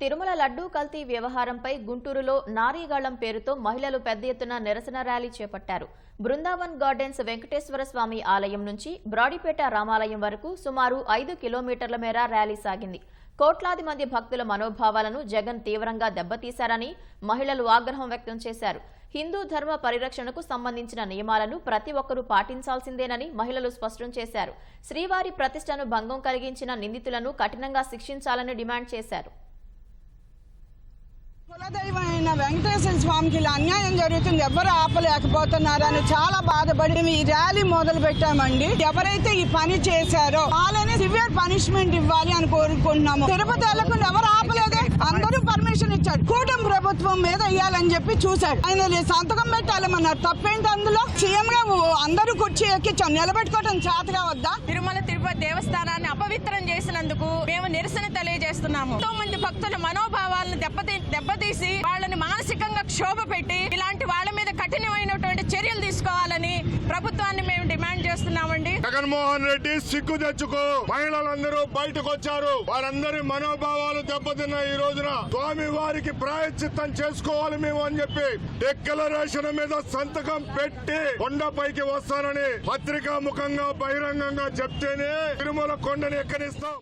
తిరుమల లడ్డూ కల్తీ వ్యవహారంపై గుంటూరులో నారీగాళం పేరుతో మహిళలు పెద్ద ఎత్తున నిరసన ర్యాలీ చేపట్టారు. బృందావన్ గార్డెన్స్ వెంకటేశ్వర స్వామి ఆలయం నుంచి బ్రాడీపేట రామాలయం వరకు సుమారు ఐదు కిలోమీటర్ల మేర ర్యాలీ సాగింది. కోట్లాది మంది భక్తుల మనోభావాలను జగన్ తీవ్రంగా దెబ్బతీశారని మహిళలు ఆగ్రహం వ్యక్తం చేశారు. హిందూ ధర్మ పరిరక్షణకు సంబంధించిన నియమాలను ప్రతి ఒక్కరూ పాటించాల్సిందేనని మహిళలు స్పష్టం చేశారు. శ్రీవారి ప్రతిష్టను భంగం కలిగించిన నిందితులను కఠినంగా శిక్షించాలని డిమాండ్ చేశారు. కులదైవమైన వెంకటేశ్వర స్వామికి ఇలా అన్యాయం జరుగుతుంది. ఎవరు ఆపలేకపోతున్నారని చాలా బాధపడి ఈ ర్యాలీ మొదలు పెట్టామండి. ఎవరైతే ఈ పని చేశారో వాళ్ళని సివియర్ పనిష్మెంట్ ఇవ్వాలి అని కోరుకుంటున్నాము. తిరుపతి వెళ్ళకుండా ఎవరు ఆపలేదే? అందరూ పర్మిషన్ ఇచ్చాడు కూటమి ప్రభుత్వం మీద ఇవ్వాలని చెప్పి చూశాడు ఆయన సంతకం పెట్టాలమన్నారు. తప్పేంటి అందులో? సీఎం గా అందరూ కుర్చీ ఎక్కించాం. నిలబెట్టుకోవటం చేతగా వద్దా? తిరుమల తిరుపతి దేవస్థానాన్ని అపవిత్రం చేసినందుకు మేము నిరసన తెలియజేస్తున్నాము. ఎంతో మంది భక్తుల మనోభావాలను దెబ్బతీ దెబ్బతీసి వాళ్ళని మానసికంగా క్షోభ పెట్టి ఇలాంటి వాళ్ళ మీద కఠినమైనటువంటి చర్యలు తీసుకోవాలని ప్రభుత్వాన్ని మేము డిమాండ్ చేస్తున్నామండి. జగన్మోహన్ రెడ్డి సిగ్గు తెచ్చుకో. మహిళలందరూ బయటకు వచ్చారు వారందరి మనోభావాలు దెబ్బతిన్న ఈ రోజున. స్వామి వారికి ప్రాయశ్చిత్తం చేసుకోవాలి మేము అని చెప్పి డిక్లరేషన్ మీద సంతకం పెట్టి కొండపైకి వస్తానని పత్రికా ముఖంగా బహిరంగంగా చెప్తేనే తిరుమల కొండని ఎక్కడిస్తాం